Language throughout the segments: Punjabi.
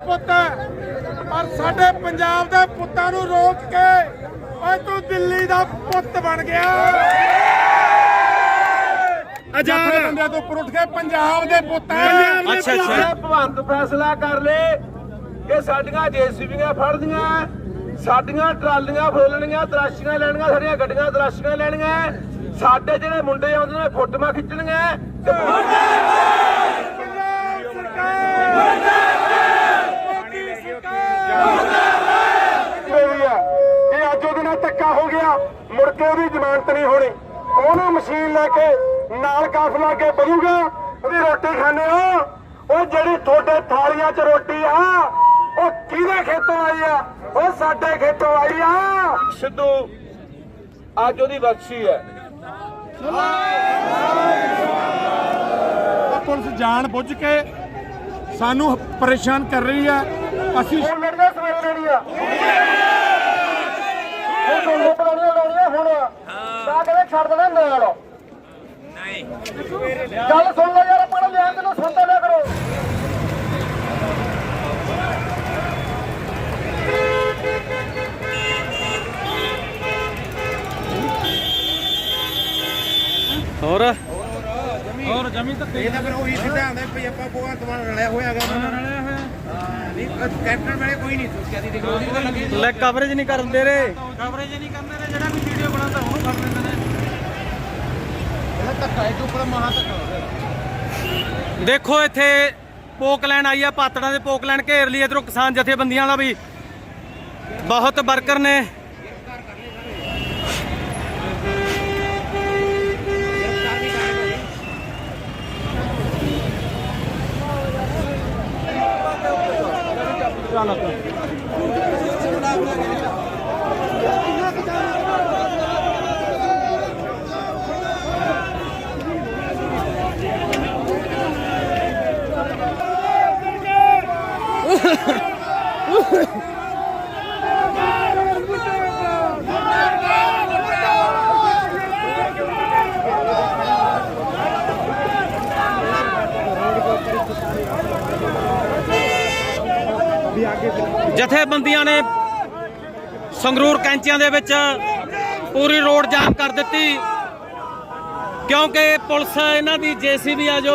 ਪੁੱਤ ਪਰ ਸਾਡੇ ਪੰਜਾਬ ਦੇ ਪੁੱਤਾਂ ਨੂੰ ਰੋਕ ਕੇ ਓਏ ਤੂੰ ਦਿੱਲੀ ਦਾ ਪੁੱਤ ਬਣ ਗਿਆ। ਆਜ਼ਾਦ ਬੰਦਿਆਂ ਤੋਂ ਉੱਪਰ ਉੱਠ ਕੇ ਪੰਜਾਬ ਦੇ ਪੁੱਤ ਅੱਛਾ ਅੱਛਾ। ਇਹ ਭਗਵੰਤ ਫੈਸਲਾ ਕਰ ਲੇ ਕਿ ਸਾਡੀਆਂ ਜੇਸੀਬੀਆਂ ਫੜਦੀਆਂ ਸਾਡੀਆਂ ਟਰਾਲੀਆਂ ਫੋਲਣੀਆਂ ਤਰਾਸ਼ੀਆਂ ਲੈਣੀਆਂ ਸਾਡੀਆਂ ਗੱਡੀਆਂ ਤਰਾਸ਼ੀਆਂ ਲੈਣੀਆਂ ਸਾਡੇ ਜਿਹੜੇ ਮੁੰਡੇ ਆਉਂਦੇ ਨੇ ਫੋਟੋਆਂ ਖਿੱਚਣੀਆਂ ਤੇ ਪੰਜਾਬ ਸਰਕਾਰ ਮੋਦੀ ਸਰਕਾਰ ਹੋਈ ਆ ਇਹ ਅੱਜ ਉਹਦੇ ਨਾਲ ਧੱਕਾ ਹੋ ਗਿਆ ਮੁੜ ਜ਼ਮਾਨਤ ਨਹੀਂ ਹੋਣੀ। ਉਹਨੂੰ ਮਸ਼ੀਨ ਲੈ ਕੇ ਨਾਲ ਕਾਫਲਾ ਕੇ ਵਧੂਗਾ ਉਹਦੀ ਰੋਟੀ ਖਾਣੇ ਹੋ। ਉਹ ਜਿਹੜੀ ਤੁਹਾਡੇ ਥਾਲੀਆਂ 'ਚ ਰੋਟੀ ਆ ਉਹ ਕਿਹਦੇ ਖੇਤੋਂ ਆਈ ਆ? ਉਹ ਸਾਡੇ ਖੇਤੋਂ ਆਈ ਆ। ਸਿੱਧੂ ਅੱਜ ਉਹਦੀ ਬਖਸ਼ੀ ਹੈ। ਪੁਲਿਸ ਜਾਣ ਬੁੱਝ ਕੇ ਸਾਨੂੰ ਪਰੇਸ਼ਾਨ ਕਰ ਰਹੀ ਹੈ ਅਸੀਂ ਹੁਣ ਲੜਨਾ ਸਵੇਰੇ ਆ ਤੁਹਾਨੂੰ ਪਲਾਣੀਆਂ ਲਾਉਣੀਆਂ ਹੁਣ। ਤਾਂ ਕਹਿੰਦੇ ਛੱਡ ਦੇਣਾ ਨਾਲ। ਨਹੀਂ। ਗੱਲ ਸੁਣ ਲਓ ਯਾਰ ਆਪਣਾ ਲਿਆ ਕੇ ਨਾ ਸੁਣਦਾ ਲਿਆ ਕਰੋ। ਹੋਰ? ਇਹ ਤਾਂ ਫਿਰ ਉਹੀ ਸਿੱਧਾ ਆਉਂਦਾ ਵੀ ਆਪਾਂ ਕੋਹਾਂ ਤੋਂ ਰਲਿਆ ਹੋਇਆਗਾ ਉਹਨਾਂ ਨਾਲ ਰਲਿਆ ਹੋਇਆ। ਨਹੀਂ ਕੈਪਟਨ ਵੇਲੇ ਕੋਈ ਨਹੀਂ ਸੋਚਿਆ ਦੀ ਦੇਖੋ ਉਹਦੀ ਤਾਂ ਲੱਗੀ ਲੈ ਕਵਰੇਜ ਨਹੀਂ ਕਰਦੇ ਰੇ ਕਵਰੇਜ ਨਹੀਂ ਕਰਦੇ ਨੇ ਜਿਹੜਾ ਵੀ ਵੀਡੀਓ ਬਣਾਉਂਦਾ ਉਹਨੂੰ ਫੜ ਲੈਂਦੇ ਨੇ। ਇਹ ਧੱਕਾ ਇਹ ਤੋਂ ਉੱਪਰ ਮਹਾ ਧੱਕਾ ਹੋ ਦੇਖੋ ਇੱਥੇ ਪੋਕਲੈਂਡ ਆਈ ਆ ਪਾਤੜਾਂ ਦੇ ਪੋਕਲੈਂਡ ਘੇਰ ਲਈ ਇਧਰੋਂ ਕਿਸਾਨ ਜਥੇਬੰਦੀਆਂ ਦਾ ਵੀ। ਬਹੁਤ ਵਰਕਰ ਨੇ। ਜਥੇਬੰਦੀਆਂ ਨੇ ਸੰਗਰੂਰ ਕੈਂਚੀਆਂ ਦੇ ਵਿੱਚ ਪੂਰੀ ਰੋਡ ਜਾਮ ਕਰ ਦਿੱਤੀ। ਕਿਉਂਕਿ ਪੁਲਿਸ ਇਹਨਾਂ ਦੀ ਜੀਸੀਬੀ ਆ ਜੋ,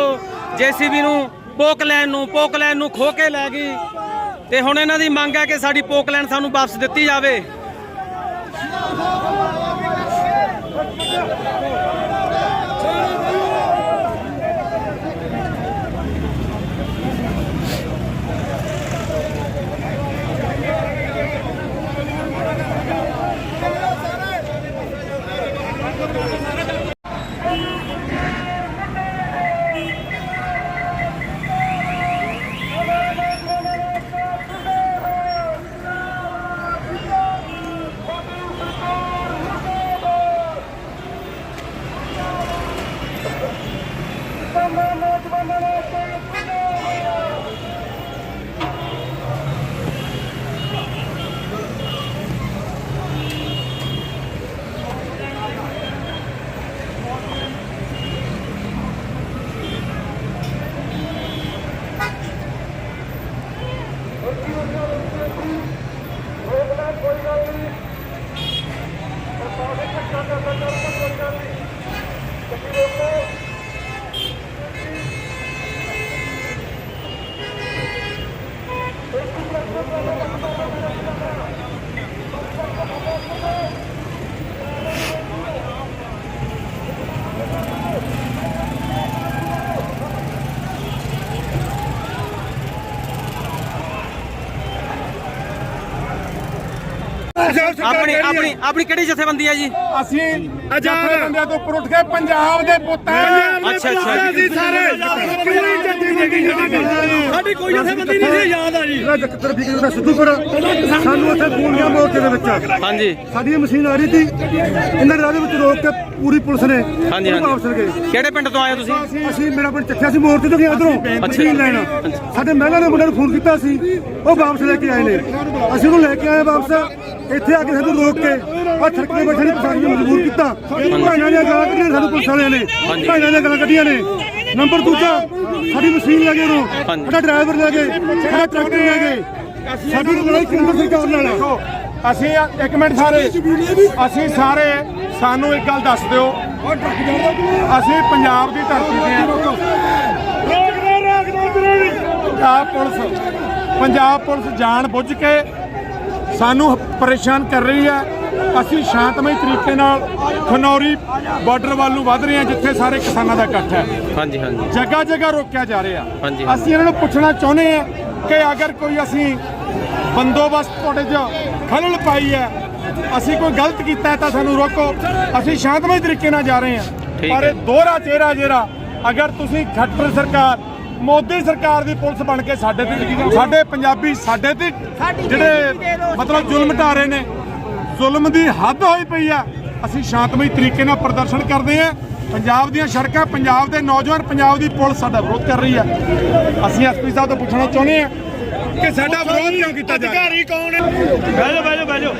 ਜੀਸੀਬੀ ਨੂੰ ਪੋਕਲੈਂਡ ਨੂੰ ਪੋਕਲੈਂਡ ਨੂੰ ਖੋ ਕੇ ਲੈ ਗਈ। ਤੇ ਹੁਣ ਇਹਨਾਂ ਦੀ ਮੰਗ ਹੈ ਕਿ ਸਾਡੀ ਪੋਕਲੈਂਡ ਸਾਨੂੰ ਵਾਪਸ ਦਿੱਤੀ ਜਾਵੇ। ਆਪਣੀ ਆਪਣੀ ਆਪਣੀ ਕਿਹੜੀ ਜਥੇਬੰਦੀ ਹੈ ਜੀ? ਅਸੀਂ ਆਜ਼ਾਦ ਬੰਦਿਆਂ ਤੋਂ ਉੱਪਰ ਉੱਠ ਕੇ ਪੰਜਾਬ ਦੇ ਪੁੱਤ ਹੈ ਅੱਛਾ ਅੱਛਾ। ਅਸੀਂ ਸਾਰੇ ਸਾਡੀ ਕੋਈ ਜਥੇਬੰਦੀ ਨਹੀਂ ਸੀ ਯਾਦ ਆ ਜੀ। ਤਰਫੀਕ ਦਾ ਸਿੱਧੂਪੁਰ। ਸਾਨੂੰ ਉੱਥੇ ਫੋਨ ਗਿਆ ਮੋਰਚੇ ਦੇ ਵਿੱਚ ਹਾਂਜੀ। ਸਾਡੀ ਮਸ਼ੀਨ ਆ ਰਹੀ ਸੀ। ਇਹਨਾਂ ਰਾਹ ਦੇ ਵਿੱਚ ਰੋਕ ਕੇ ਪੂਰੀ ਪੁਲਿਸ ਨੇ ਹਾਂਜੀ ਉਹਨੂੰ ਹਾਂਜੀ। ਵਾਪਸ ਗਏ। ਕਿਹੜੇ ਪਿੰਡ ਤੋਂ ਆਏ ਹੋ ਤੁਸੀਂ? ਅਸੀਂ ਮੇਰਾ ਪਿੰਡ ਚੱਕਿਆ ਸੀ ਮੋਰਚੇ ਤੋਂ ਗਿਆ ਉਧਰੋਂ। ਮਸ਼ੀਨ ਲੈਣ। ਸਾਡੇ ਮਹਿਲਾ ਨੇ ਮੁੰਡੇ ਨੂੰ ਫੋਨ ਕੀਤਾ ਸੀ। ਉਹ ਵਾਪਸ ਲੈ ਕੇ ਆਏ ਨੇ। ਅਸੀਂ ਉਹਨੂੰ ਲੈ ਕੇ ਆਏ ਵਾਪਸ। ਇੱਥੇ ਆ ਕੇ ਸਾਨੂੰ ਰੋਕ ਕੇ ਆ ਸੜਕ ਤੇ ਬੈਠੇ ਨੇ ਸਾਨੂੰ ਮਜਬੂਰ ਕੀਤਾ। ਭਾਈਆਂ ਦੀਆਂ ਗਾਲਾਂ ਕੱਢੀਆਂ ਸਾਨੂੰ ਪੁਲਿਸ ਵਾਲਿਆਂ ਨੇ। ਭਾਈਆਂ ਦੀਆਂ ਗਾਲਾਂ ਕੱਢੀਆਂ ਨੇ। ਨੰਬਰ ਦੂਜਾ ਸਾਡੀ ਮਸ਼ੀਨ ਲੈ ਗਏ ਉਹ ਹਾਂਜੀ। ਸਾਡਾ ਡਰਾਈਵਰ ਲੈ ਗਏ ਸਾਡਾ ਟਰੈਕਟਰ ਲੈ ਗਏ ਸਾਡੀ ਲੜਾਈ ਕੇਂਦਰ ਸਰਕਾਰ ਨਾਲ ਹੈ ਅਸੀਂ ਇੱਕ ਮਿੰਟ ਸਾਰੇ। ਅਸੀਂ ਸਾਰੇ ਸਾਨੂੰ ਇੱਕ ਗੱਲ ਦੱਸ ਦਿਓ। ਅਸੀਂ ਪੰਜਾਬ ਦੀ ਧਰਤੀ ਤੇ ਹਾਂ ਪੰਜਾਬ ਪੁਲਿਸ ਪੰਜਾਬ ਪੁਲਿਸ ਜਾਣ ਬੁੱਝ ਕੇ ਸਾਨੂੰ ਪਰੇਸ਼ਾਨ ਕਰ ਰਹੀ ਹੈ। ਅਸੀਂ ਸ਼ਾਂਤਮਈ ਤਰੀਕੇ ਨਾਲ ਖਨੌਰੀ ਬਾਰਡਰ ਵੱਲ ਨੂੰ ਵਧ ਰਹੇ ਹਾਂ ਜਿੱਥੇ ਸਾਰੇ ਕਿਸਾਨਾਂ ਦਾ ਇਕੱਠ ਹੈ। ਹਾਂਜੀ ਹਾਂਜੀ। ਜਗ੍ਹਾ ਜਗ੍ਹਾ ਰੋਕਿਆ ਜਾ ਰਿਹਾ। ਹਾਂਜੀ। ਅਸੀਂ ਇਹਨਾਂ ਨੂੰ ਪੁੱਛਣਾ ਚਾਹੁੰਦੇ ਹਾਂ ਕਿ ਅਗਰ ਕੋਈ ਅਸੀਂ ਬੰਦੋਬਸਤ ਤੁਹਾਡੇ 'ਚ ਖਲਲ ਪਾਈ ਹੈ ਅਸੀਂ ਕੋਈ ਗਲਤ ਕੀਤਾ ਹੈ ਤਾਂ ਸਾਨੂੰ ਰੋਕੋ। ਅਸੀਂ ਸ਼ਾਂਤਮਈ ਤਰੀਕੇ ਨਾਲ ਜਾ ਰਹੇ ਹਾਂ। ਪਰ। ਇਹ ਦੋਹਰਾ ਚਿਹਰਾ ਜਿਹੜਾ ਅਗਰ ਤੁਸੀਂ ਖੱਟਰ ਸਰਕਾਰ ਮੋਦੀ ਸਰਕਾਰ ਦੀ ਪੁਲਿਸ ਬਣ ਕੇ ਸਾਡੇ ਤੇ ਸਾਡੇ ਪੰਜਾਬੀ ਸਾਡੇ ਤੇ ਜਿਹੜੇ ਮਤਲਬ ਜ਼ੁਲਮ ਢਾ ਰਹੇ ਨੇ ਜ਼ੁਲਮ ਦੀ ਹੱਦ ਹੋਈ ਪਈ ਆ। ਅਸੀਂ ਸ਼ਾਂਤਮਈ ਤਰੀਕੇ ਨਾਲ ਪ੍ਰਦਰਸ਼ਨ ਕਰਦੇ ਹਾਂ। ਪੰਜਾਬ ਦੀਆਂ ਸੜਕਾਂ ਪੰਜਾਬ ਦੇ ਨੌਜਵਾਨ ਪੰਜਾਬ ਦੀ ਪੁਲਿਸ ਸਾਡਾ ਵਿਰੋਧ ਕਰ ਰਹੀ ਹੈ ਅਸੀਂ ਐਸਪੀ ਸਾਹਿਬ ਤੋਂ ਪੁੱਛਣਾ ਚਾਹੁੰਦੇ ਹਾਂ ਕਿ ਸਾਡਾ ਵਿਰੋਧ ਕਿਉਂ ਕੀਤਾ ਜਾ ਰਿਹਾ? ਅਧਿਕਾਰੀ ਕੌਣ ਹੈ? ਬੈਜੋ ਬੈਜੋ ਬੈਜੋ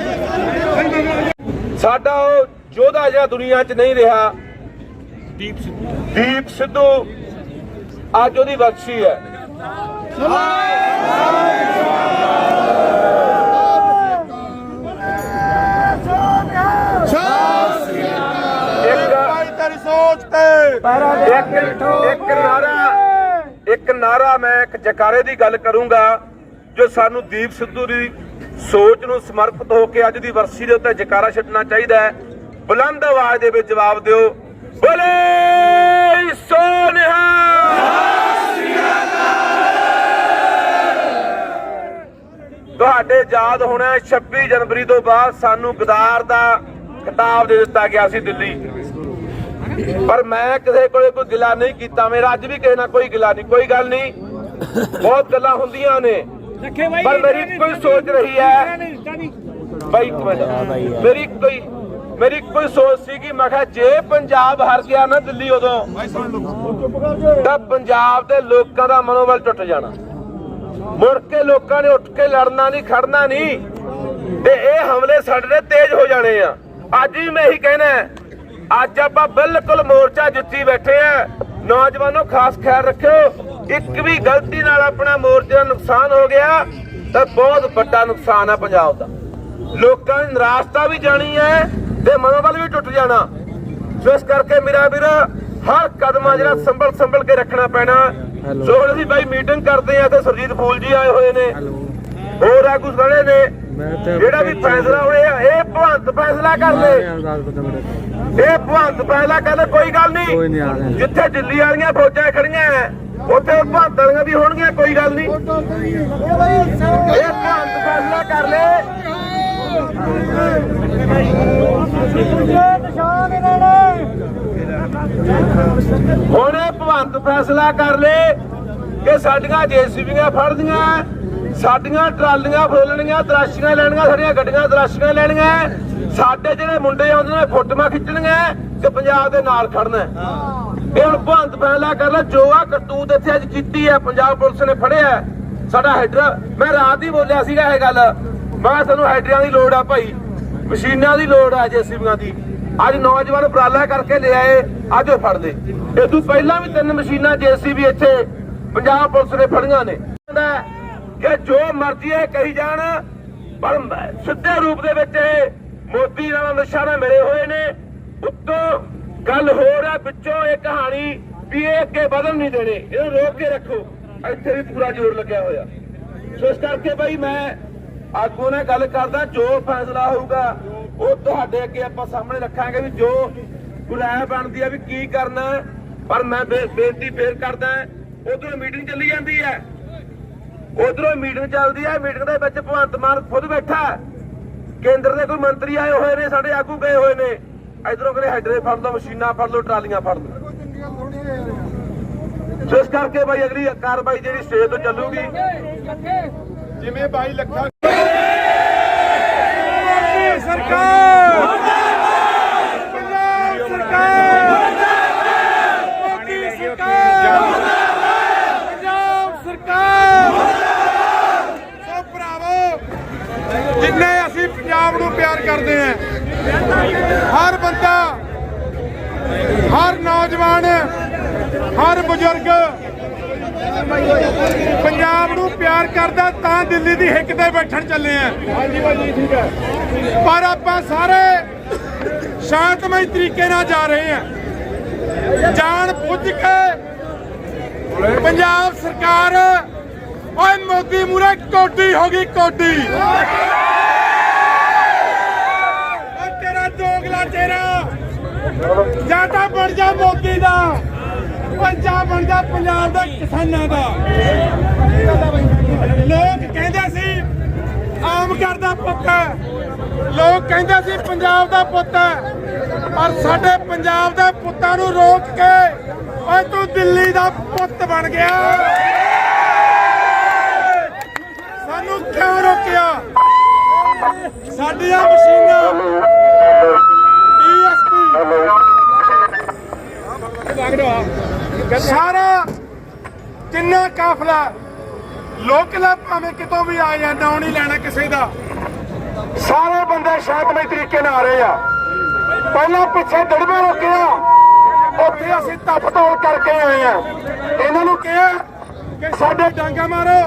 ਸਾਡਾ ਉਹ ਯੋਧਾ ਜਿਹੜਾ ਦੁਨੀਆ 'ਚ ਨਹੀਂ ਰਿਹਾ। ਦੀਪ ਸਿੱਧੂ। ਦੀਪ ਸਿੱਧੂ ਅੱਜ ਉਹਦੀ ਬਖਸ਼ੀ ਹੈ। ਇੱਕ ਇੱਕ ਇੱਕ ਨਾਰਾ ਇੱਕ ਨਾਰਾ ਮੈਂ ਇੱਕ ਜਕਾਰੇ ਦੀ ਗੱਲ ਕਰੂੰਗਾ ਜੋ ਸਾਨੂੰ ਦੀਪ ਸਿੱਧੂ ਦੀ ਸੋਚ ਨੂੰ ਸਮਰਪਿਤ ਹੋ ਕੇ ਅੱਜ ਦੀ ਵਰਸੀ ਦੇ ਉੱਤੇ ਜਕਾਰਾ ਛੱਡਣਾ ਚਾਹੀਦਾ ਹੈ। ਬੁਲੰਦ ਆਵਾਜ਼ ਦੇ ਵਿੱਚ ਜਵਾਬ ਦਿਓ। ਬੋਲੇ! ਤੁਹਾਡੇ ਯਾਦ ਹੋਣਾ ਹੈ 26 ਜਨਵਰੀ ਤੋਂ ਬਾਅਦ ਸਾਨੂੰ ਗਦਾਰ ਦਾ ਖਿਤਾਬ ਦੇ ਦਿੱਤਾ ਗਿਆ ਸੀ ਦਿੱਲੀ। ਪਰ ਮੈਂ ਕਿਸੇ ਕੋਲੇ ਕੋਈ ਗਿਲਾ ਨਹੀਂ ਕੀਤਾ ਮੇਰਾ ਅੱਜ ਵੀ ਕਿਸੇ ਨਾਲ ਕੋਈ ਗਿਲਾ ਨਹੀਂ ਕੋਈ ਗੱਲ ਨਹੀਂ। ਬਹੁਤ ਗੱਲਾਂ ਹੁੰਦੀਆਂ ਨੇ। ਪਰ ਮੇਰੀ ਕੋਈ ਸੋਚ ਰਹੀ ਹੈ। ਬਾਈ ਮੇਰੀ ਕੋਈ ਮੇਰੀ ਕੋਈ ਸੋਚ ਸੀ ਕਿ ਮੈਂ ਕਿਹਾ ਜੇ ਪੰਜਾਬ ਹਾਰ ਗਿਆ ਨਾ ਦਿੱਲੀ ਉਦੋਂ, ਤਾਂ ਪੰਜਾਬ ਦੇ ਲੋਕਾਂ ਦਾ ਮਨੋਬਲ ਟੁੱਟ ਜਾਣਾ। ਮੁੜ ਕੇ ਲੋਕਾਂ ਨੇ ਉੱਠ ਕੇ ਲੜਨਾ ਨਹੀਂ, ਖੜਨਾ ਨਹੀਂ, ਤੇ ਇਹ ਹਮਲੇ ਸਾਡੇ ਤੇ ਤੇਜ਼ ਹੋ ਜਾਣੇ ਆ। ਅੱਜ ਵੀ ਮੈਂ ਇਹੀ ਕਹਿਣਾ ਅੱਜ ਆਪਾਂ ਬਿਲਕੁਲ ਮੋਰਚਾ ਜਿੱਤੀ ਬੈਠੇ ਆ। ਨੌਜਵਾਨੋ, ਖਾਸ ਖਿਆਲ ਰੱਖਿਓ, ਇੱਕ ਵੀ ਗਲਤੀ ਨਾਲ ਆਪਣਾ ਮੋਰਚੇ ਦਾ ਨੁਕਸਾਨ ਹੋ ਗਿਆ, ਤਾਂ ਬਹੁਤ ਵੱਡਾ ਨੁਕਸਾਨ ਆ ਪੰਜਾਬ ਦਾ। ਲੋਕਾਂ ਦੀ ਨਿਰਾਸ਼ਤਾ ਵੀ ਜਾਣੀ ਹੈ ਤੇ ਮਨੋਬਲ ਵੀ ਟੁੱਟ ਜਾਣਾ। ਸੋ ਇਸ ਕਰਕੇ ਮੇਰਾ ਵੀਰ ਹਰ ਕਦਮ ਆ ਜਿਹੜਾ ਸੰਭਲ ਸੰਭਲ ਕੇ ਰੱਖਣਾ ਪੈਣਾ। ਸੋ ਹੁਣ ਅਸੀਂ ਬਾਈ ਮੀਟਿੰਗ ਕਰਦੇ ਆ ਤੇ ਸਰਜੀਤ ਫੂਲ ਜੀ ਆਏ ਹੋਏ ਨੇ। ਹੋਰ ਆਗੂ ਖੜੇ ਨੇ? ਜਿਹੜਾ ਵੀ ਫੈਸਲਾ ਹੋਇਆ ਇਹ ਭਵੰਤ ਫੈਸਲਾ ਕਰ ਲੈ। ਇਹ ਭਵੰਤ ਫੈਸਲਾ ਕਰ ਲੈ ਕੋਈ ਗੱਲ ਨਹੀਂ। ਜਿੱਥੇ ਦਿੱਲੀ ਵਾਲੀਆਂ ਫੌਜਾਂ ਖੜੀਆਂ ਐ, ਉੱਥੇ ਭਵੰਤ ਵਾਲੀਆਂ ਵੀ ਹੋਣਗੀਆਂ ਕੋਈ ਗੱਲ ਨਹੀਂ। ਇਹ ਭਵੰਤ ਫੈਸਲਾ ਕਰ ਲੈ। ਹੁਣ ਇਹ ਭਵੰਤ ਫੈਸਲਾ ਕਰ ਲੇ ਕਿ ਸਾਡੀਆਂ ਜੇਸੀਬੀਆਂ ਫੜਦੀਆਂ ਸਾਡੀਆਂ ਟਰਾਲੀਆਂ ਫੋਲਣੀਆਂ, ਤਰਾਸ਼ੀਆਂ ਲੈਣੀਆਂ, ਸਾਡੀਆਂ ਗੱਡੀਆਂ ਤਰਾਸ਼ੀਆਂ ਲੈਣੀਆਂ, ਸਾਡੇ ਜਿਹੜੇ ਮੁੰਡੇ ਆਉਂਦੇ ਨੇ, ਫੋਟੋਆਂ ਖਿੱਚਣੀਆਂ ਤੇ ਪੰਜਾਬ ਦੇ ਨਾਲ ਖੜਨਾ। ਇਹ ਹੁਣ ਭਵੰਤ ਫੈਸਲਾ ਕਰ ਲੈ ਜੋ ਆ ਕਰਤੂਤ ਇੱਥੇ ਅੱਜ ਕੀਤੀ ਹੈ, ਪੰਜਾਬ ਪੁਲਿਸ ਨੇ ਫੜਿਆ ਸਾਡਾ ਹੈਡਰ ਮੈਂ ਰਾਤ ਹੀ ਬੋਲਿਆ ਸੀਗਾ ਇਹ ਗੱਲ। ਮੈਂ ਕਿਹਾ ਸਾਨੂੰ ਹੈਡਰਾਂ ਦੀ ਲੋੜ ਆ ਭਾਈ। ਮਸ਼ੀਨਾਂ ਦੀ ਲੋੜ ਆ ਜੇਸੀਬੀਆਂ ਦੀ। ਅੱਜ ਨੌਜਵਾਨ ਉਪਰਾਲਾ ਕਰਕੇ ਲੈ ਆਏ, ਅੱਜ ਉਹ ਫੜ ਲਏ। ਇਹ ਤੋਂ ਪਹਿਲਾਂ ਵੀ ਤਿੰਨ ਮਸ਼ੀਨਾਂ ਜੇਸੀਬੀ ਇੱਥੇ ਪੰਜਾਬ ਪੁਲਿਸ ਨੇ ਫੜੀਆਂ ਨੇ। ਕਿ ਜੋ ਮਰਜ਼ੀ ਇਹ ਕਹੀ ਜਾਣ, ਪਰ ਸਿੱਧੇ ਰੂਪ ਦੇ ਵਿੱਚ ਇਹ ਮੋਦੀ ਨਾਲ ਨਿਸ਼ਾਨਾ ਮਿਲੇ ਹੋਏ ਨੇ। ਉੱਤੋਂ ਗੱਲ ਹੋਰ ਹੈ ਵਿੱਚੋਂ ਇਹ ਕਹਾਣੀ ਵੀ ਇਹ ਅੱਗੇ ਵਧਣ ਨਹੀਂ ਦੇਣੇ। ਇਹਨੂੰ ਰੋਕ ਕੇ ਰੱਖੋ। ਇੱਥੇ ਵੀ ਪੂਰਾ ਜ਼ੋਰ ਲੱਗਿਆ ਹੋਇਆ। ਸੋ ਇਸ ਕਰਕੇ ਭਾਈ ਮੈਂ ਆਗੂ ਨੇ ਗੱਲ ਕਰਦਾ, ਜੋ ਫੈਸਲਾ ਹੋਊਗਾ, ਉਹ ਤੁਹਾਡੇ ਅੱਗੇ ਆਪਾਂ ਸਾਹਮਣੇ ਰੱਖਾਂਗੇ ਵੀ ਜੋ ਗੁਲਾਹ ਬਣਦੀ ਆ ਵੀ ਕੀ ਕਰਨਾ। ਪਰ ਮੈਂ ਬੇਨਤੀ ਫੇਰ ਕਰਦਾ, ਉਧਰੋਂ ਮੀਟਿੰਗ ਚੱਲੀ ਜਾਂਦੀ ਹੈ ਉਧਰੋਂ ਮੀਟਿੰਗ ਚੱਲਦੀ ਹੈ ਮੀਟਿੰਗ ਦੇ ਵਿੱਚ ਭਗਵੰਤ ਮਾਨ ਖੁਦ ਬੈਠਾ। ਕੇਂਦਰ ਦੇ ਕੋਈ ਮੰਤਰੀ ਆਏ ਹੋਏ ਨੇ, ਸਾਡੇ ਆਗੂ ਗਏ ਹੋਏ ਨੇ। ਇਧਰੋਂ ਕਹਿੰਦੇ ਹੈਡਰੇ ਫੜ ਲਓ, ਮਸ਼ੀਨਾਂ ਫੜ ਲਓ, ਟਰਾਲੀਆਂ ਫੜ ਲਓ। ਸੋ ਕਰਕੇ ਭਾਈ ਅਗਲੀ ਕਾਰਵਾਈ ਜਿਹੜੀ ਸਟੇਜ ਤੋਂ ਚੱਲੂਗੀ। ਜਿਵੇਂ 22 ਲੱਖਾਂ ਸਰਕਾਰ ਪੰਜਾਬ ਸਰਕਾਰ ਮੋਦੀ ਸਰਕਾਰ ਪੰਜਾਬ ਸਰਕਾਰ ਸੋ ਭਰਾਵੋ ਜਿੰਨੇ ਅਸੀਂ ਪੰਜਾਬ ਨੂੰ ਪਿਆਰ ਕਰਦੇ ਹਾਂ ਹਰ ਬੰਦਾ ਹਰ ਨੌਜਵਾਨ ਹਰ ਬਜ਼ੁਰਗ ਪੰਜਾਬ ਨੂੰ ਪਿਆਰ ਕਰਦਾ ਤਾਂ ਦਿੱਲੀ ਦੀ ਹਿੱਕ ਤੇ ਬੈਠਣ ਚੱਲੇ ਆ। ਹਾਂਜੀ ਭਾਜੀ ਠੀਕ ਹੈ। ਪਰ ਆਪਾਂ ਸਾਰੇ ਸ਼ਾਂਤਮਈ ਤਰੀਕੇ ਨਾਲ ਜਾ ਰਹੇ ਆ। ਜਾਣ ਬੁੱਝ ਕੇ ਪੰਜਾਬ ਸਰਕਾਰ ਓਏ ਮੋਦੀ ਮੂਰੇ ਕੋਡੀ ਹੋ ਗਈ ਤੇਰਾ ਦੋਗਲਾ ਤੇਰਾ। ਜਾਂ ਤਾਂ ਬਣ ਜਾ ਮੋਦੀ ਦਾ। ਪੰਜਾਬ ਬਣ ਪੰਜਾਬ ਦਾ ਕਿਸਾਨਾਂ ਦਾ ਲੋਕ ਕਹਿੰਦੇ ਸੀ, ਆਮ ਕਰਦਾ ਪੁੱਤ ਹੈ। ਲੋਕ ਕਹਿੰਦੇ ਸੀ, ਪੰਜਾਬ ਦਾ ਪੁੱਤ ਹੈ। ਪਰ ਸਾਡੇ ਪੰਜਾਬ ਦੇ ਪੁੱਤਾਂ ਨੂੰ ਰੋਕ ਕੇ ਓਏ ਤੂੰ ਦਿੱਲੀ ਦਾ ਪੁੱਤ ਬਣ ਗਿਆ ਸਾਨੂੰ ਕਿਉਂ ਰੋਕਿਆ ਸਾਡੀਆਂ ਮਸ਼ੀਨਾਂ ਡੀਐਸਪੀ ਸਾਰਾ ਜਿੰਨਾ ਲੋਕਲ ਭਾਵੇਂ ਕਿਤੋਂ ਵੀ ਆ ਜਾਂ ਨਾਂ ਨਹੀਂ ਲੈਣਾ ਕਿਸੇ ਦਾ। ਸਾਰੇ ਬੰਦੇ ਸ਼ਾਂਤਮਈ ਤਰੀਕੇ ਨਾਲ ਆ ਰਹੇ ਆ। ਪਹਿਲਾਂ ਪਿੱਛੇ ਦੜਵੇ ਰੋਕਿਆ ਉੱਥੇ ਅਸੀਂ ਤੱਪ ਤੋਲ ਕਰਕੇ ਆਏ ਆ। ਇਹਨਾਂ ਨੂੰ ਕਿਹਾ ਕਿ ਸਾਡੇ ਡਾਂਗਾ ਮਾਰੋ,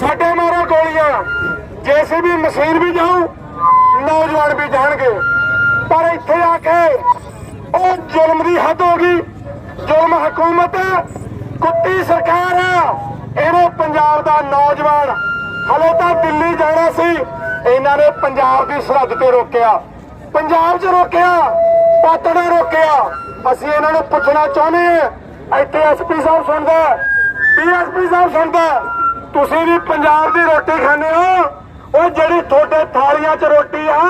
ਸਾਡੇ ਮਾਰੋ ਗੋਲੀਆਂ। ਵੀ ਮਸ਼ੀਨ ਵੀ ਜਾਊ, ਨੌਜਵਾਨ ਵੀ ਜਾਣਗੇ। ਪਰ ਇੱਥੇ ਆ ਕੇ ਉਹ ਜ਼ੁਲਮ ਦੀ ਹੱਦ ਹੋ ਗਈ। ਜ਼ੁਲਮ ਹਕੂਮਤ ਕੁੱਤੀ ਸਰਕਾਰ ਆ। ਇਹਨੇ ਪੰਜਾਬ ਦਾ ਨੌਜਵਾਨ, ਹਲੇ ਤਾਂ ਦਿੱਲੀ ਜਾਣਾ ਸੀ, ਇਹਨਾਂ ਨੇ ਪੰਜਾਬ ਦੀ ਸਰਹੱਦ ਤੇ ਰੋਕਿਆ। ਪੰਜਾਬ 'ਚ ਰੋਕਿਆ ਪਾਤੜਾ ਰੋਕਿਆ। ਅਸੀਂ ਇਹਨਾਂ ਨੂੰ ਪੁੱਛਣਾ ਚਾਹੁੰਦੇ ਹਾਂ, ਇੱਥੇ ਐਸਪੀ ਸਾਹਿਬ ਸੁਣਦਾ ਡੀਐਸਪੀ ਸਾਹਿਬ ਸੁਣਦਾ ਤੁਸੀਂ ਵੀ ਪੰਜਾਬ ਦੀ ਰੋਟੀ ਖਾਂਦੇ ਹੋ? ਉਹ ਜਿਹੜੀ ਤੁਹਾਡੇ ਥਾਲੀਆਂ 'ਚ ਰੋਟੀ ਆ,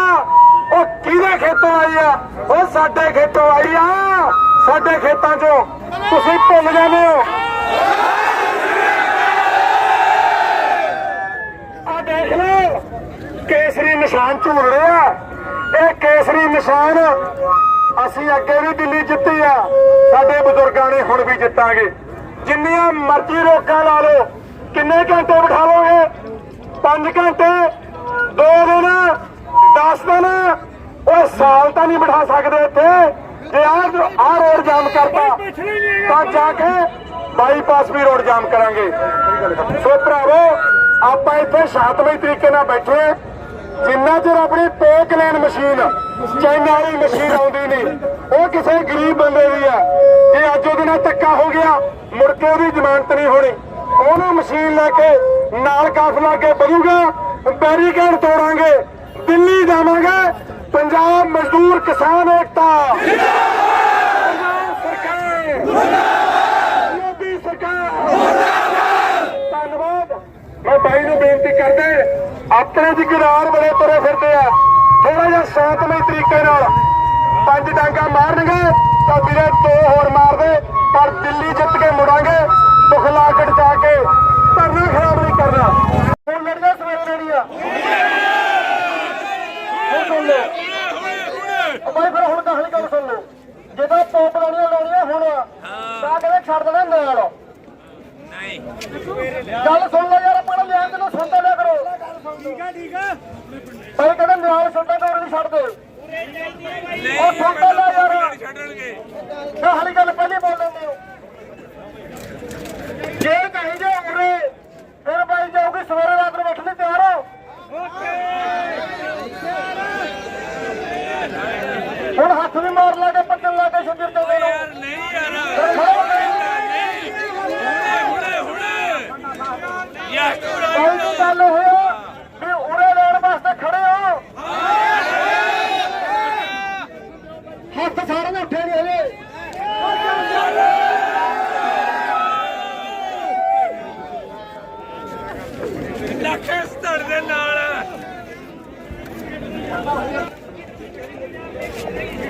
ਉਹ ਕਿਹਦੇ ਖੇਤੋਂ ਆਈ ਆ? ਉਹ ਸਾਡੇ ਖੇਤੋਂ ਆਈ ਆ, ਸਾਡੇ ਖੇਤਾਂ 'ਚੋਂ। ਤੁਸੀਂ ਭੁੱਲ ਜਾਂਦੇ ਹੋ ਆ ਦੇਖ ਲਓ ਕੇਸਰੀ ਨਿਸ਼ਾਨ ਝੂਲ ਰਿਹਾ ਇਹ ਕੇਸਰੀ ਨਿਸ਼ਾਨ ਅਸੀਂ ਅੱਗੇ ਵੀ ਦਿੱਲੀ ਜਿੱਤੀ ਆ। ਸਾਡੇ ਬਜ਼ੁਰਗਾਂ ਨੇ ਹੁਣ ਵੀ ਜਿੱਤਾਂਗੇ। ਜਿੰਨੀਆਂ ਮਰਜ਼ੀ ਰੋਕਾਂ ਲਾ ਲਓ। ਕਿੰਨੇ ਘੰਟੇ ਬਿਠਾ ਲਓਗੇ 5 ਘੰਟੇ? 2 ਦਿਨ? 10 ਦਿਨ? ਓਏ ਸਾਲ ਤਾਂ ਨਹੀਂ ਬਿਠਾ ਸਕਦੇ ਇੱਥੇ। ਜੇ ਆਹ ਆਹ ਰੋਡ ਜਾਮ ਕਰਤਾ ਤਾਂ ਜਾ ਕੇ ਬਾਈਪਾਸ ਵੀ ਰੋਡ ਜਾਮ ਕਰਾਂਗੇ। ਸੋ ਭਰਾਵੋ ਆਪਾਂ ਇੱਥੇ ਸ਼ਾਂਤਮਈ ਤਰੀਕੇ ਨਾਲ ਬੈਠੇ ਹਾਂ। ਜਿੰਨਾ ਚਿਰ ਆਪਣੀ ਪੇਕ ਲੈਣ ਮਸ਼ੀਨ ਚਾਈਨਾ ਵਾਲੀ ਮਸ਼ੀਨ ਆਉਂਦੀ ਨਹੀਂ ਉਹ ਕਿਸੇ ਗਰੀਬ ਬੰਦੇ ਦੀ ਆ। ਜੇ ਅੱਜ ਉਹਦੇ ਨਾਲ ਧੱਕਾ ਹੋ ਗਿਆ ਮੁੜ ਕੇ ਉਹਦੀ ਜ਼ਮਾਨਤ ਨਹੀਂ ਹੋਣੀ। ਉਹਨੂੰ ਮਸ਼ੀਨ ਲੈ ਕੇ ਨਾਲ ਕਾਫਲਾ ਕੇ ਵਧੂਗਾ ਬੈਰੀਕੇਡ ਤੋੜਾਂਗੇ ਦਿੱਲੀ ਜਾਵਾਂਗੇ। ਪੰਜਾਬ ਮਜ਼ਦੂਰ ਕਿਸਾਨ ਏਕਤਾ। ਪੰਜਾਬ ਸਰਕਾਰ ਮੋਦੀ ਸਰਕਾਰ ਧੰਨਵਾਦ ਮੈਂ ਬਾਈ ਨੂੰ ਬੇਨਤੀ ਕਰਦੇ, ਆਪਣੇ ਜ਼ਿਕਰਾਰ ਬੜੇ ਤੁਰੇ ਫਿਰਦੇ ਆ। ਥੋੜਾ ਜਿਹਾ ਸ਼ਾਂਤਮਈ ਤਰੀਕੇ ਨਾਲ ਪੰਜ ਡਾਂਗਾ ਮਾਰਨਗੇ, ਤਾਂ ਵੀਰੇ ਦੋ ਹੋਰ ਮਾਰ ਪਰ ਦਿੱਲੀ ਜਿੱਤ ਕੇ ਮੁੜਾਂਗੇ ਬੁਖਲਾਕਟ ਜਾ ਕੇ ਧਰਨਾ ਖਰਾਬ ਨਹੀਂ ਕਰਨਾ। ਹੁਣ ਲੜੀਆਂ ਸਵੇਰੇ ਲੜੀਆਂ ਹੁਣ ਸੁਣ ਲਓ ਉਹ ਫਿਰ ਹੁਣ ਕਹਾਣੀ ਗੱਲ ਸੁਣ ਲਓ ਜਦੋਂ ਪੋਪ ਲਾਉਣੀਆਂ ਲਾਉਣੀਆਂ ਹੁਣ ਤਾਂ ਕਹਿੰਦੇ ਛੱਡ ਦੇਣਾ ਨਾਲ। ਗੱਲ ਸੁਣ ਲੈ ਯਾਰ ਪੜ ਲਿਆ ਤੈਨੂੰ ਸੁਣਦਾ ਲਿਆ ਕਰੋ ਠੀਕ ਆ ਠੀਕ ਆ ਭਾਈ ਕਹਿੰਦਾ ਨਿਆਲ ਛੱਡਾ ਤਾਂ ਨਹੀਂ ਛੱਡਦੇ ਉਹ ਸੁਣਦਾ ਲੈ ਯਾਰ ਛੱਡਣਗੇ ਹਾਲੀ ਗੱਲ ਪਹਿਲੇ ਬੋਲ ਲੈਂਦੇ ਹੋ ਜੇ ਕਹੀ ਜੇ ਉਰੇ ਫਿਰ ਭਾਈ ਜਾਊਗੀ ਸਵੇਰੇ ਰਾਤ ਨੂੰ ਉੱਠ ਲਈ ਤਿਆਰ ਹੋ ਹੁਣ ਹੱਥ ਵੀ ਮਾਰ ਲਾ ਕੇ ਪੱਟਣ ਲਾ ਕੇ ਸ਼ੁਕਰ ਤੇ ਦੇ ਯਾਰ ਨਹੀਂ ਯਾਰ ਕੋਈ ਗੱਲ ਹੋਇਆ ਵੀ ਉਰੇ ਲੈਣ ਵਾਸਤੇ ਖੜੇ ਹੋ। ਹੱਥ ਸਾਰੇ ਨੇ ਉੱਠੇ ਨਹੀਂ ਹਲੇ ਲੱਖੇ ਸਤੜ ਦੇ ਨਾਲ।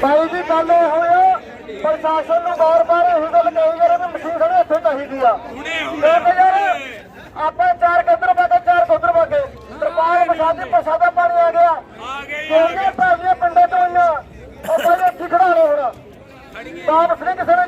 ਭਾਈ ਜੀ ਗੱਲ ਹੋਇਆ ਪ੍ਰਸ਼ਾਸਨ ਨੂੰ ਬਾਰ-ਬਾਰ ਇਹ ਗੱਲ ਕਹੀ ਜਾ ਰਹੀ ਮਸ਼ੀਨ ਇੱਥੇ ਚਾਹੀਦੀ ਆ। ਕਿਉਂਕਿ ਯਾਰ ਆਪਾਂ ਚਾਰ ਕਦਰ ਬਾਗੇ ਚਾਰ ਕੁਦਰ ਬਾਗੇ ਤਰਪਾਲ ਬਸਾਦੀ ਪ੍ਰਸਾਦਾ ਪਾਣੀ ਆ ਗਿਆ। ਆ ਗਏ ਕਿਉਂਕਿ ਭਾਈਆਂ ਪਿੰਡਾਂ ਤੋਂ ਆਈਆਂ ਉਹ ਇੱਥੇ ਖੜਾ ਲੋ ਹੁਣ। ਵਾਪਸ ਨਹੀਂ ਕਿਸੇ ਨੇ